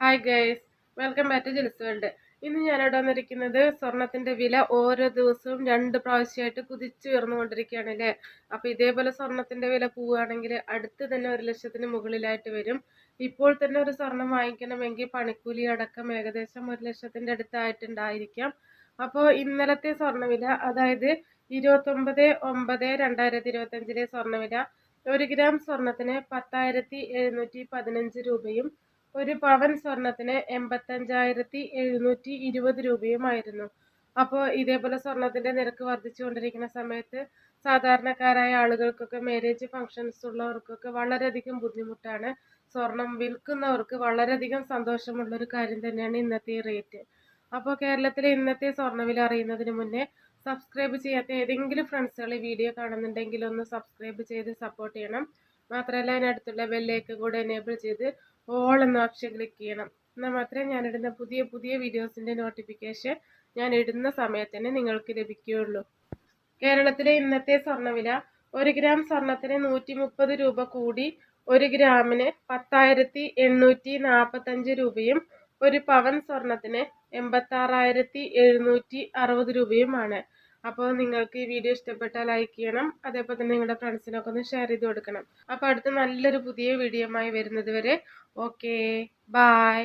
Hi guys welcome back to Jils world ഇന്ന് ഞാനിവിടെ വന്നിരിക്കുന്നത് സ്വർണത്തിന്റെ വില ഓരോ ദിവസവും രണ്ട് പ്രാവശ്യമായിട്ട് കുതിച്ചു ഉയർന്നുകൊണ്ടിരിക്കുകയാണ് അല്ലേ? അപ്പോൾ ഇതേപോലെ സ്വർണത്തിന്റെ വില പോവുകയാണെങ്കിൽ അടുത്ത് തന്നെ ഒരു ലക്ഷത്തിന് മുകളിലായിട്ട് വരും. ഇപ്പോൾ തന്നെ ഒരു സ്വർണം വാങ്ങിക്കണമെങ്കിൽ പണിക്കൂലി അടക്കം ഏകദേശം ഒരു ലക്ഷത്തിന്റെ അടുത്തായിട്ടുണ്ടായിരിക്കാം. അപ്പോൾ ഇന്നലത്തെ സ്വർണവില അതായത് ഇരുപത്തൊമ്പത് ഒമ്പത് രണ്ടായിരത്തി ഇരുപത്തഞ്ചിലെ സ്വർണവില ഒരു ഗ്രാം സ്വർണത്തിന് പത്തായിരത്തി എഴുന്നൂറ്റി പതിനഞ്ച് രൂപയും ഒരു പവൻ സ്വർണത്തിന് എൺപത്തഞ്ചായിരത്തി എഴുന്നൂറ്റി ഇരുപത് രൂപയുമായിരുന്നു. അപ്പോൾ ഇതേപോലെ സ്വർണത്തിന്റെ നിരക്ക് വർദ്ധിച്ചുകൊണ്ടിരിക്കുന്ന സമയത്ത് സാധാരണക്കാരായ ആളുകൾക്കൊക്കെ മാരേജ് ഫങ്ഷൻസ് ഉള്ളവർക്കൊക്കെ വളരെയധികം ബുദ്ധിമുട്ടാണ്. സ്വർണം വിൽക്കുന്നവർക്ക് വളരെയധികം സന്തോഷമുള്ള ഒരു കാര്യം തന്നെയാണ് ഇന്നത്തെ റേറ്റ് അപ്പോൾ കേരളത്തിലെ ഇന്നത്തെ സ്വർണവില അറിയുന്നതിന് മുന്നേ സബ്സ്ക്രൈബ് ചെയ്യാത്ത ഏതെങ്കിലും ഫ്രണ്ട്സുകൾ ഈ വീഡിയോ കാണുന്നുണ്ടെങ്കിൽ ഒന്ന് സബ്സ്ക്രൈബ് ചെയ്ത് സപ്പോർട്ട് ചെയ്യണം. മാത്രമല്ല അതിനടുത്തുള്ള ബെല്ലേക്ക് കൂടെ എനേബിൾ ചെയ്ത് ഓൾ എന്ന ഓപ്ഷൻ ക്ലിക്ക് ചെയ്യണം. എന്നാൽ മാത്രമേ ഞാനിടുന്ന പുതിയ പുതിയ വീഡിയോസിന്റെ നോട്ടിഫിക്കേഷൻ ഞാൻ ഇടുന്ന സമയത്ത് തന്നെ നിങ്ങൾക്ക് ലഭിക്കുകയുള്ളൂ. കേരളത്തിലെ ഇന്നത്തെ സ്വർണവില ഒരു ഗ്രാം സ്വർണത്തിന് നൂറ്റി മുപ്പത് രൂപ കൂടി ഒരു ഗ്രാമിന് പത്തായിരത്തി എണ്ണൂറ്റി നാൽപ്പത്തഞ്ച് രൂപയും ഒരു പവൻ സ്വർണത്തിന് എൺപത്താറായിരത്തി എഴുന്നൂറ്റി അറുപത് രൂപയുമാണ്. അപ്പോൾ നിങ്ങൾക്ക് ഈ വീഡിയോ ഇഷ്ടപ്പെട്ടാൽ ലൈക്ക് ചെയ്യണം. അതേപോലെ തന്നെ നിങ്ങളുടെ ഫ്രണ്ട്സിനൊക്കെ ഒന്ന് ഷെയർ ചെയ്ത് കൊടുക്കണം. അപ്പോൾ അടുത്ത നല്ലൊരു പുതിയ വീഡിയോയുമായി വരുന്നത് വരെ. Okay bye